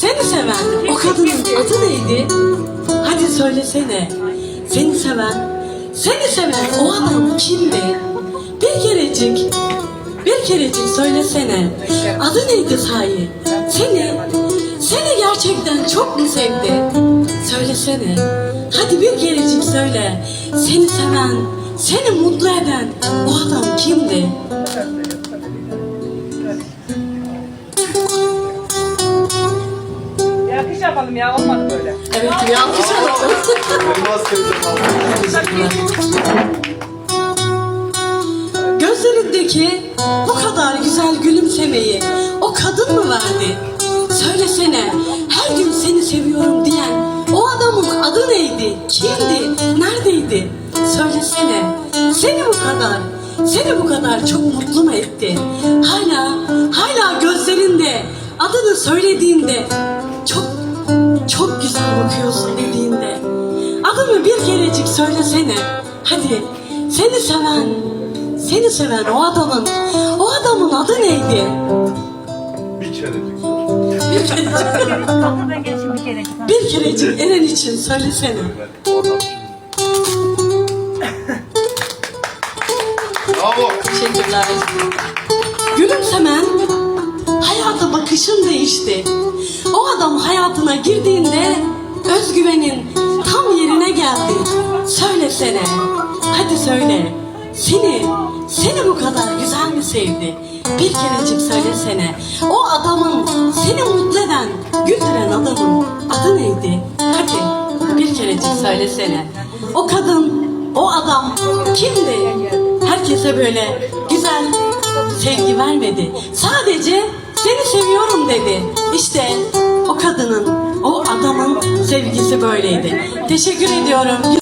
Seni seven o kadının adı neydi? Hadi söylesene. Seni seven, seni seven o adam kimdi? Bir kerecik, bir kerecik söylesene. Adı neydi sahi? Seni, seni gerçekten çok mu sevdi? Söylesene. Hadi bir kerecik söyle. Seni seven, seni mutlu eden o adam kimdi? Bir akış yapalım ya olmadı böyle. Evet, bir alkış alalım. Elmas teyzem Gözlerindeki bu kadar güzel gülümsemeyi o kadın mı verdi? Söylesene her gün seni seviyorum diyen o adamın adı neydi? Kimdi? Neredeydi? Söylesene seni bu kadar seni bu kadar çok mutlu mu etti? Hala hala gözlerinde adını söylediğinde çok çok güzel bakıyorsun dediğinde adımı bir kerecik söylesene. Hadi seni seven, seni seven o adamın, o adamın adı neydi? Bir kerecik. Bir kerecik, bir kere. bir kerecik Eren için söylesene. Bravo. Teşekkürler. Gülümsemen, hayata bakışın değişti. Hayatına girdiğinde özgüvenin tam yerine geldi. Söylesene, hadi söyle. Seni, seni bu kadar güzel mi sevdi? Bir kerecik söylesene. O adamın seni mutlu eden, güldüren adamın adı neydi? Hadi bir kerecik söylesene. O kadın, o adam kimdi? Herkese böyle güzel sevgi vermedi. Sadece seni seviyorum dedi. İşte o kadının, o adamın sevgisi böyleydi. Teşekkür ediyorum.